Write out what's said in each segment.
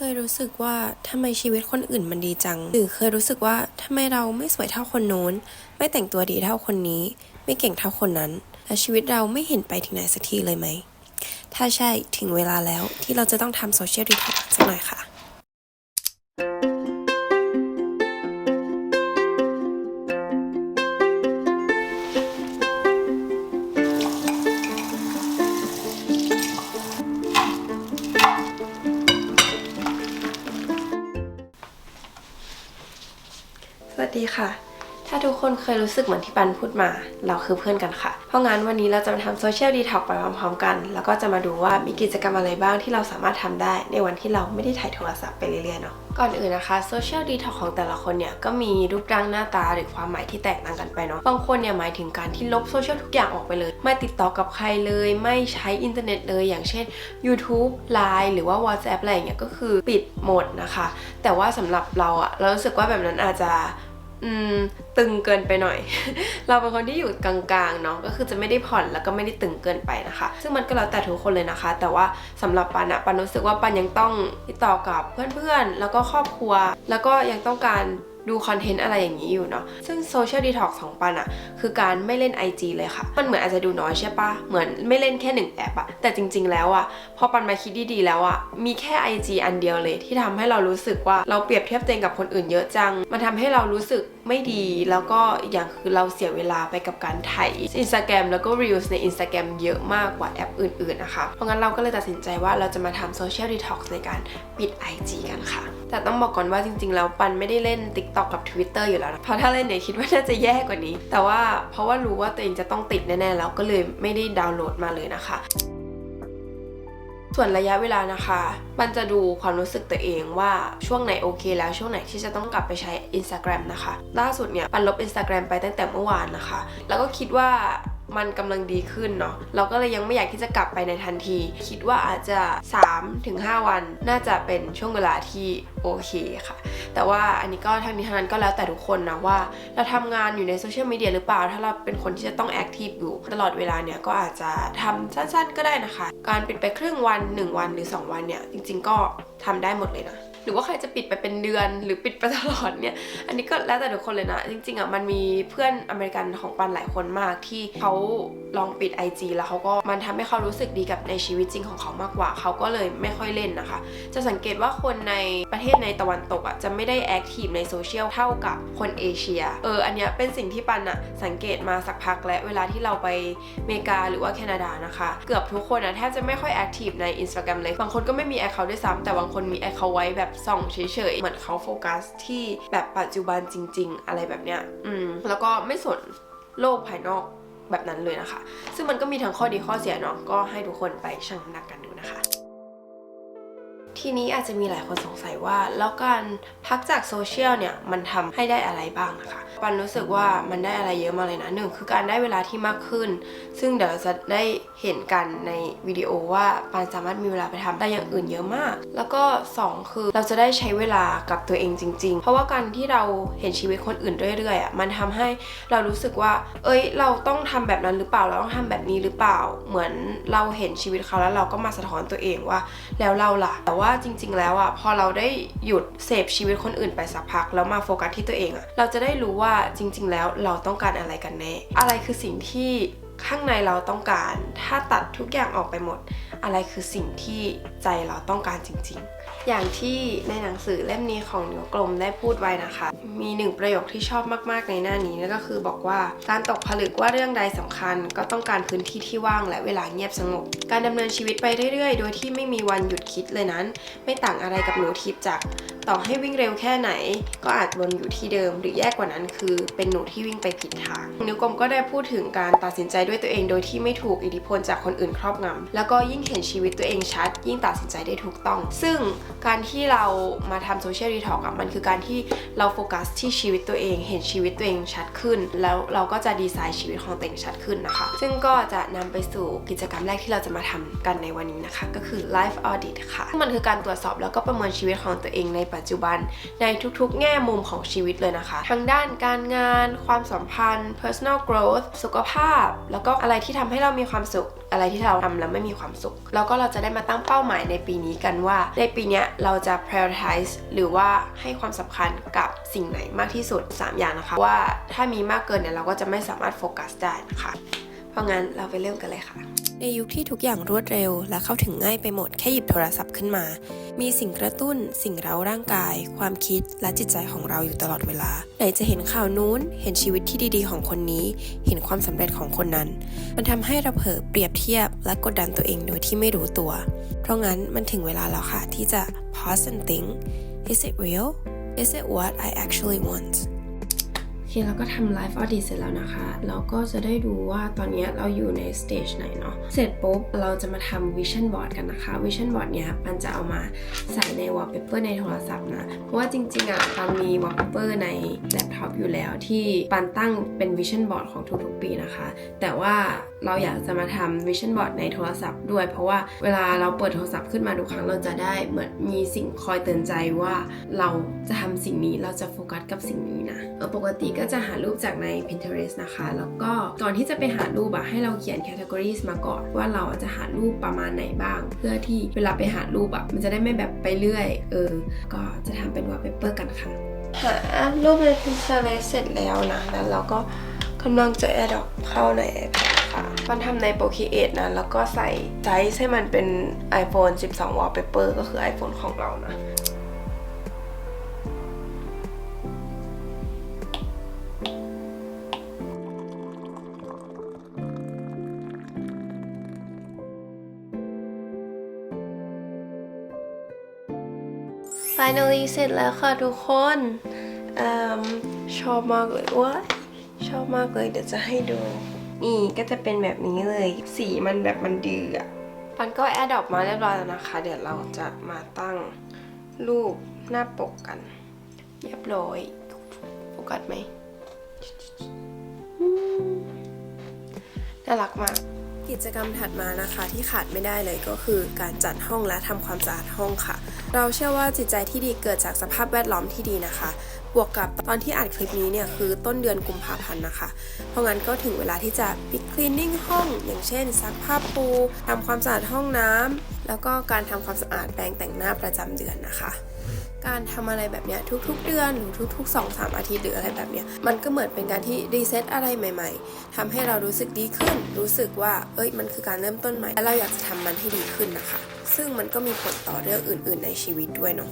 คยรู้สึกว่าทำไมชีวิตคนอื่นมันดีจัง หรือเคยรู้สึกว่าทำไมเราไม่สวยเท่าคนโน้น ไม่แต่งตัวดีเท่าคนนี้ ไม่เก่งเท่าคนนั้น และชีวิตเราไม่เห็นไปถึงไหนสักทีเลยไหม ถ้าใช่ถึงเวลาแล้วที่เราจะต้องทำโซเชียลดีท็อกสักหน่อยค่ะ ดีค่ะ ถ้าทุกคนเคยรู้สึกเหมือนที่ปันพูดมา เราคือเพื่อนกันค่ะ เพราะงั้นวันนี้เราจะมาทำโซเชียลดีท็อกไปพร้อมๆกัน แล้วก็จะมาดูว่ามีกิจกรรมอะไรบ้างที่เราสามารถทำได้ ในวันที่เราไม่ได้ถ่ายโทรศัพท์ไปเรื่อยๆเนาะก่อนอื่นนะคะโซเชียลดีท็อกของแต่ละคนเนี่ยก็มีรูปร่างหน้าตาหรือความหมายที่แตกต่างกันไปเนาะบางคนเนี่ยหมายถึงการที่ลบโซเชียลทุกอย่างออกไปเลย ไม่ติดต่อกับใครเลย ไม่ใช้อินเทอร์เน็ตเลยอย่างเช่น YouTube Line หรือว่า WhatsApp อะไรอย่างเงี้ยก็คือปิดหมดนะคะ แต่ว่าสำหรับเราอะเรารู้สึกว่าแบบนั้นอาจจะ อืมตึงเกินไปหน่อย เราเป็นคนที่อยู่กลางๆเนาะก็คือจะไม่ได้ผ่อนแล้วก็ไม่ได้ตึงเกินไปนะคะ ซึ่งมันก็แล้วแต่ทุกคนเลยนะคะ แต่ว่าสำหรับปันอะปันรู้สึกว่าปันยังต้องติดต่อกับเพื่อนๆ แล้วก็ครอบครัว แล้วก็ยังต้องการ ดูคอนเทนต์อะไรอย่างนี้อยู่เนาะ ซึ่งโซเชียลดีท็อกของปันอะคือการไม่เล่น IG เลยค่ะ มันเหมือนอาจจะดูน้อยใช่ปะเหมือนไม่เล่นแค่หนึ่งแอปอะแต่จริง ๆ แล้วอะพอปันมาคิดดีๆแล้วอะมีแค่ IG อันเดียวเลยที่ทำให้เรารู้สึกว่าเราเปรียบเทียบตัวเองกับคนอื่นเยอะจัง มันทำให้เรารู้สึกไม่ดี แล้วก็อย่างคือเราเสียเวลาไปกับการถ่าย Instagram แล้วก็ Reels ใน Instagram เยอะมากกว่าแอปอื่นๆนะคะ เพราะงั้นเราก็เลยตัดสินใจว่าเราจะมาทำโซเชียลดีท็อกซ์ในการปิด IG กันค่ะ แต่ต้องบอกก่อนว่าจริง ๆ แล้วปันไม่ได้เล่น TikTok กับ Twitter อยู่แล้วนะเพราะถ้าเล่นเนี่ยคิดว่าน่าจะแย่กว่านี้ แต่ว่าเพราะว่ารู้ว่าตัวเองจะต้องติดแน่ๆแล้วก็เลยไม่ได้ดาวน์โหลดมาเลยนะคะส่วนระยะเวลานะคะ มันจะดูความรู้สึกตัวเองว่าช่วงไหนโอเคแล้วช่วงไหนที่จะต้องกลับไปใช้ Instagram นะคะ ล่าสุดเนี่ยปันลบ Instagram ไปตั้งแต่เมื่อวานนะคะ แล้วก็คิดว่า มันกำลังดีขึ้นเนาะเราก็เลยยังไม่อยากที่จะกลับไปในทันที คิดว่าอาจจะ 3-5 วัน น่าจะเป็นช่วงเวลาที่โอเคค่ะ แต่ว่าอันนี้ก็ทั้งนี้ทั้งนั้นก็แล้วแต่ทุกคนนะว่า เราทำงานอยู่ในโซเชียลมีเดียหรือเปล่า ถ้าเราเป็นคนที่จะต้องแอคทีฟอยู่ ตลอดเวลาเนี่ยก็อาจจะทำสั้นๆก็ได้นะคะ การปิดไปครึ่งวัน 1 วันหรือ 2 วันเนี่ยจริง ๆ ก็ทำได้หมดเลยนะ หรือว่าใครจะปิดไปเป็นเดือนหรือปิดไปตลอดเนี่ย อันนี้ก็แล้วแต่ทุกคนเลยนะ จริงๆอะมันมีเพื่อนอเมริกันของปันหลายคนมากที่เขาลองปิด IG แล้วเขาก็มันทำให้เขารู้สึกดีกับในชีวิตจริงของเขามากกว่า เขาก็เลยไม่ค่อยเล่นนะคะ จะสังเกตว่าคนในประเทศในตะวันตกอะจะไม่ได้แอคทีฟในโซเชียลเท่ากับคนเอเชีย เอออันเนี้ยเป็นสิ่งที่ปันอะสังเกตมาสักพักและเวลาที่เราไปอเมริกาหรือว่าแคนาดานะคะ เกือบทุกคนอะแทบจะไม่ค่อยแอคทีฟใน Instagram เลย บางคนก็ไม่มีแอคเคาท์ด้วยซ้ำแต่บางคนมีแอคเคาท์ไว้แบบส่องเฉยๆ เหมือนเขาโฟกัสที่แบบปัจจุบันจริง ๆ อะไรแบบเนี้ย อืม แล้วก็ไม่สนโลกภายนอกแบบนั้นเลยนะคะ ซึ่งมันก็มีทั้งข้อดีข้อเสียเนาะ ก็ให้ทุกคนไปชั่งน้ำหนักกันดูนะคะ ทีนี้อาจจะมีหลายคนสงสัยว่า แล้วการพักจากโซเชียลเนี่ยมันทำให้ได้อะไรบ้างนะคะ ปันรู้สึกว่ามันได้อะไรเยอะมากเลยนะหนึ่งคือการได้เวลาที่มากขึ้น ซึ่งเดี๋ยวเราจะได้เห็นกันในวิดีโอว่าปันสามารถมีเวลาไปทำได้อย่างอื่นเยอะมาก แล้วก็สองคือเราจะได้ใช้เวลากับตัวเองจริง ๆ เพราะว่าการที่เราเห็นชีวิตคนอื่นเรื่อยๆอะมันทำให้เรารู้สึกว่า เอ้ย เราต้องทำแบบนั้นหรือเปล่าเราต้องทำแบบนี้หรือเปล่า เหมือนเราเห็นชีวิตเขาแล้วเราก็มาสะท้อนตัวเองว่า แล้วเราล่ะแต่ว่าาจริง ๆ แล้วอะพอเราได้หยุดเสพชีวิตคนอื่นไปสักพักแล้วมาโฟกัสที่ตัวเองอะเราจะได้รู้ว่าจริง ๆ แล้วเราต้องการอะไรกันแน่อะไรคือสิ่งที่ ข้างในเราต้องการ ถ้าตัดทุกอย่างออกไปหมด อะไรคือสิ่งที่ใจเราต้องการจริง ๆ อย่างที่ในหนังสือเล่มนี้ของนิ้วกลมได้พูดไว้นะคะ มีหนึ่งประโยคที่ชอบมากๆในหน้านี้นั่นก็คือบอกว่าการตกผลึกว่าเรื่องใดสำคัญ ก็ต้องการพื้นที่ที่ว่างและเวลาเงียบสงบ การดำเนินชีวิตไปเรื่อยๆ โดยที่ไม่มีวันหยุดคิดเลยนั้น ไม่ต่างอะไรกับหนูทิพย์จาก ต่อให้วิ่งเร็วแค่ไหน ก็อาจวนอยู่ที่เดิม หรือแย่กว่านั้นคือเป็นหนูที่วิ่งไปผิดทางนิ้วกลมก็ได้พูดถึงการตัดสินใจด้วยตัวเองโดยที่ไม่ถูกอิทธิพลจากคนอื่นครอบงำแล้วก็ยิ่งเห็นชีวิตตัวเองชัด ยิ่งตัดสินใจได้ถูกต้อง ซึ่งการที่เรามาทำโซเชียลดีท็อกมันคือการที่เราโฟกัสที่ชีวิตตัวเอง เห็นชีวิตตัวเองชัดขึ้น แล้วเราก็จะดีไซน์ชีวิตของตัวเองชัดขึ้นนะคะ ซึ่งก็จะนำไปสู่กิจกรรมแรกที่เราจะมาทำกันในวันนี้นะคะ ก็คือ life audit ค่ะมันคือการตรวจสอบแล้วก็ประเมินชีวิตของตัวเองในปัจจุบันในทุกๆ แง่มุมของชีวิตเลยนะคะ ทั้งด้านการงาน ความสัมพันธ์ personal growth สุขภาพ แล้วก็อะไรที่ทำให้เรามีความสุข อะไรที่เราทำแล้วไม่มีความสุข แล้วก็เราจะได้มาตั้งเป้าหมายในปีนี้กันว่า ในปีนี้เราจะ prioritize หรือว่าให้ความสำคัญกับสิ่งไหนมากที่สุด 3 อย่างนะคะ ว่าถ้ามีมากเกินเนี่ยเราก็จะไม่สามารถโฟกัสได้นะคะ เพราะงั้นเราไปเริ่มกันเลยค่ะ ในยุคที่ทุกอย่างรวดเร็ว และเข้าถึงง่ายไปหมดแค่หยิบโทรศัพท์ขึ้นมา มีสิ่งกระตุ้น สิ่งเร้าร่างกาย ความคิดและจิตใจของเราอยู่ตลอดเวลา ไหนจะเห็นข่าวนู้น เห็นชีวิตที่ดีๆ ของคนนี้ เห็นความสำเร็จของคนนั้น มันทำให้เราเผลอเปรียบเทียบและกดดันตัวเองโดยที่ไม่รู้ตัว เพราะงั้นมันถึงเวลาแล้วค่ะที่จะ pause and think is it real is it what I actually want คเราก็ทำไลฟ์ออดิเสร็จแล้วนะคะ เราก็จะได้ดูว่าตอนนี้เราอยู่ในสเตจไหนเนาะ เสร็จปุ๊บ เราจะมาทำวิชั่นบอร์ดกันนะคะวิชั่นบอร์ดเนี้ยปันจะเอามาใส่ในวอลเปเปอร์ในโทรศัพท์นะ เพราะว่าจริงๆอะปันมีวอลเปเปอร์ในแล็ปท็อปอยู่แล้วที่ปันตั้งเป็นวิชั่นบอร์ดของทุกๆปีนะคะ แต่ว่าเราอยากจะมาทำวิชั่นบอร์ดในโทรศัพท์ด้วย เพราะว่าเวลาเราเปิดโทรศัพท์ขึ้นมาทุกครั้งเราจะได้เหมือนมีสิ่งคอยเตือนใจว่าเราจะทำสิ่งนี้เราจะโฟกัสกับสิ่งนี้นะปกติก็็จะหารูปจากใน Pinterest นะคะ แล้วก็ก่อนที่จะไปหารูปอะให้เราเขียน categories มาก่อน ว่าเราจะหารูปประมาณไหนบ้าง เพื่อที่เวลาไปหารูปอะมันจะได้ไม่แบบไปเรื่อย เออ ก็จะทำเป็น wallpaper กันค่ะ หารูปใน Pinterest เสร็จแล้วนะ แล้วเราก็กำลังจะ add เข้าใน iPad ค่ะมันทำใน Procreate นะ แล้วก็ใส่ไซส์ให้มันเป็น iPhone 12 wallpaper ก็คือ iPhone ของเรานะ finally เสร็จแล้วค่ะทุกคนอชอบมากเลยว้าชอบมากเลยเดี๋ยวจะให้ดู นี่ก็จะเป็นแบบนี้เลย สีมันแบบมันดีอะปันก็แอดดอกมาเรียบร้อยแล้วนะคะ เดี๋ยวเราจะมาตั้งรูปหน้าปกกัน เรียบร้อยโฟกัสไหมน่ารักมากกิจกรรมถัดมานะคะที่ขาดไม่ได้เลยก็คือการจัดห้องและทำความสะอาดห้องค่ะ เราเชื่อว่าจิตใจที่ดีเกิดจากสภาพแวดล้อมที่ดีนะคะ บวกกับตอนที่อัดคลิปนี้เนี่ยคือต้นเดือนกุมภาพันธ์นะคะ เพราะงั้นก็ถึงเวลาที่จะปิดคลีนนิ่งห้อง อย่างเช่นซักผ้าปูทำความสะอาดห้องน้ำแล้วก็การทำความสะอาดแปรงแต่งหน้าประจำเดือนนะคะการทำอะไรแบบเนี้ยทุกๆ เดือนหรือทุกๆ2-3สามอาทิตย์หรืออะไรแบบเนี้ยมันก็เหมือนเป็นการที่รีเซ็ตอะไรใหม่ๆทำให้เรารู้สึกดีขึ้น รู้สึกว่า เอ้ยมันคือการเริ่มต้นใหม่และเราอยากจะทำมันให้ดีขึ้นนะคะ ซึ่งมันก็มีผลต่อเรื่องอื่น ๆ ในชีวิตด้วยเนาะ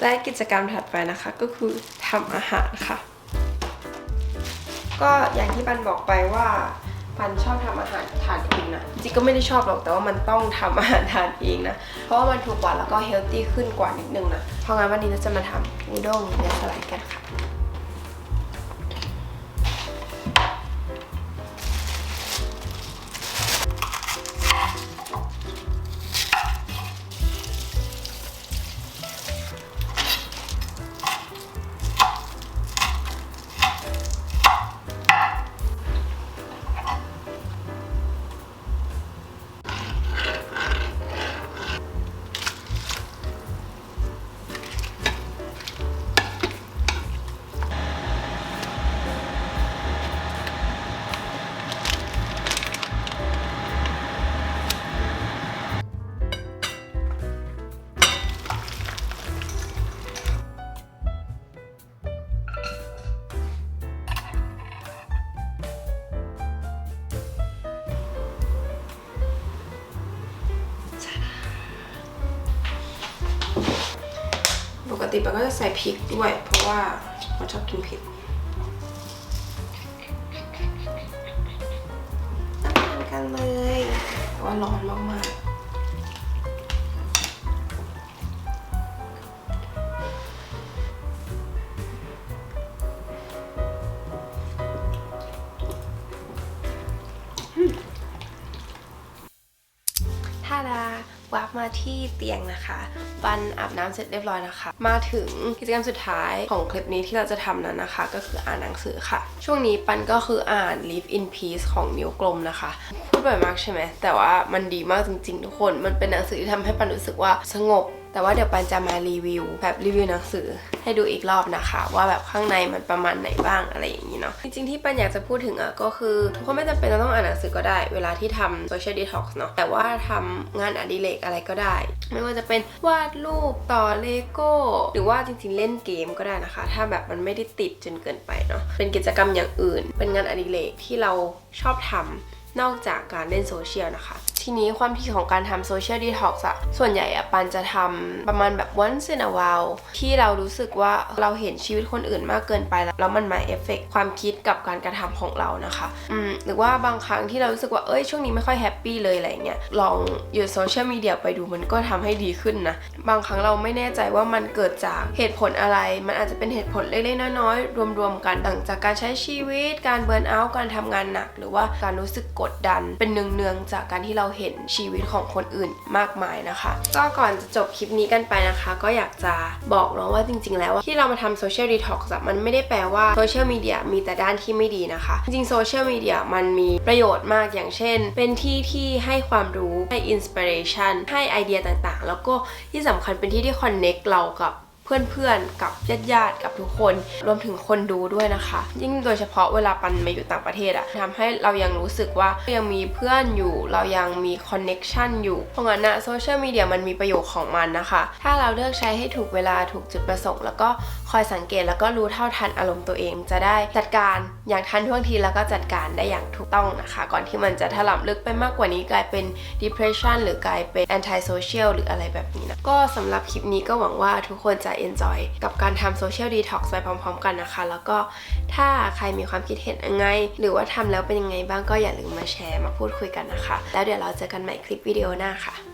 และกิจกรรมถัดไปนะคะก็คือทำอาหารค่ะ ก็อย่างที่ปันบอกไปว่า ปันชอบทำอาหารทานเองนะจิก็ไม่ได้ชอบหรอกแต่ว่ามันต้องทำอาหารทานเองนะ เพราะว่ามันถูกกว่าแล้วก็เฮลตี้ขึ้นกว่านิดนึงนะเพราะงั้นวันนี้เราจะมาทำอุด้งเนื้อสไลด์กันค่ะ ก็จะใส่พริกด้วย เพราะว่าเราชอบกินเผ็ดทำกันเลยแต่ว่าร้อนมากๆท่าดา วับมาที่เตียงนะคะปันอาบน้ำเสร็จเรียบร้อยนะคะ มาถึงกิจกรรมสุดท้ายของคลิปนี้ที่เราจะทำนั้นนะคะ ก็คืออ่านหนังสือค่ะ ช่วงนี้ปันก็คืออ่าน Live in Peace ของนิ้วกลมนะคะ พูดบ่อยมากใช่ไหมแต่ว่ามันดีมากจริง ๆ ทุกคน มันเป็นหนังสือที่ทำให้ปันรู้สึกว่าสงบ แต่ว่าเดี๋ยวปันจะมารีวิวแบบรีวิวหนังสือให้ดูอีกรอบนะคะ ว่าแบบข้างในมันประมาณไหนบ้างอะไรอย่างนี้เนาะจริงๆที่ปันอยากจะพูดถึงอะก็คือทุกคนไม่จำเป็นต้องอ่านหนังสือก็ได้ เวลาที่ทำ social detox เนาะแต่ว่าทำงานอดิเรกอะไรก็ได้ ไม่ว่าจะเป็นวาดรูปต่อเลโก้หรือว่าจริงๆเล่นเกมก็ได้นะคะ ถ้าแบบมันไม่ได้ติดจนเกินไปเนาะเป็นกิจกรรมอย่างอื่น เป็นงานอดิเรกที่เราชอบทำนอกจากการเล่นโซเชียลนะคะ ทีนี้ความที่ของการทำโซเชียลดีท็อกซ์อะส่วนใหญ่อะปันจะทำประมาณแบบ once in a while ที่เรารู้สึกว่าเราเห็นชีวิตคนอื่นมากเกินไปแล้วแล้วมันมาเอฟเฟกความคิดกับการกระทำของเรานะคะอืมหรือว่าบางครั้งที่เรารู้สึกว่าเอ้ยช่วงนี้ไม่ค่อยแฮปปี้เลยอะไรเงี้ยลองอยู่โซเชียลมีเดียไปดูมันก็ทำให้ดีขึ้นนะ บางครั้งเราไม่แน่ใจว่ามันเกิดจากเหตุผลอะไร มันอาจจะเป็นเหตุผลเล็กๆน้อยๆรวมๆกันต่างจากการใช้ชีวิต การเบิร์นเอาท์การทำงานหนัก หรือว่าการรู้สึกกดดันเป็นเนืองๆจากการที่เราเห็นชีวิตของคนอื่นมากมายนะคะ ก็ก่อนจะจบคลิปนี้กันไปนะคะ ก็อยากจะบอกเนาะว่าจริง ๆ แล้วว่าที่เรามาทำโซเชียลดีท็อกซ์มันไม่ได้แปลว่าโซเชียลมีเดียมีแต่ด้านที่ไม่ดีนะคะ จริงๆโซเชียลมีเดียมันมีประโยชน์มากอย่างเช่น เป็นที่ที่ให้ความรู้ให้อินสปิเรชันให้ไอเดียต่างๆ แล้วก็ที่สำคัญเป็นที่ที่คอนเน็กเรากับ เพื่อนๆ กับญาติๆ กับทุกคน รวมถึงคนดูด้วยนะคะ ยิ่งโดยเฉพาะเวลาปันมาอยู่ต่างประเทศอะทำให้เรายังรู้สึกว่ายังมีเพื่อนอยู่ เรายังมีคอนเน็กชันอยู่ เพราะงั้นนะโซเชียลมีเดียมันมีประโยชน์ของมันนะคะ ถ้าเราเลือกใช้ให้ถูกเวลาถูกจุดประสงค์ แล้วก็คอยสังเกตแล้วก็รู้เท่าทันอารมณ์ตัวเอง จะได้จัดการอย่างทันท่วงทีแล้วก็จัดการได้อย่างถูกต้องนะคะ ก่อนที่มันจะถล่มลึกไปมากกว่านี้กลายเป็น depression หรือกลายเป็น anti social หรืออะไรแบบนี้นะก็สำหรับคลิปนี้ก็หวังว่าทุกคนจะ enjoy กับการทำ social detox ไปพร้อม ๆ กันนะคะ แล้วก็ถ้าใครมีความคิดเห็นยังไง หรือว่าทำแล้วเป็นยังไงบ้างก็อย่าลืมมาแชร์มาพูดคุยกันนะคะ แล้วเดี๋ยวเราเจอกันใหม่คลิปวิดีโอหน้าค่ะ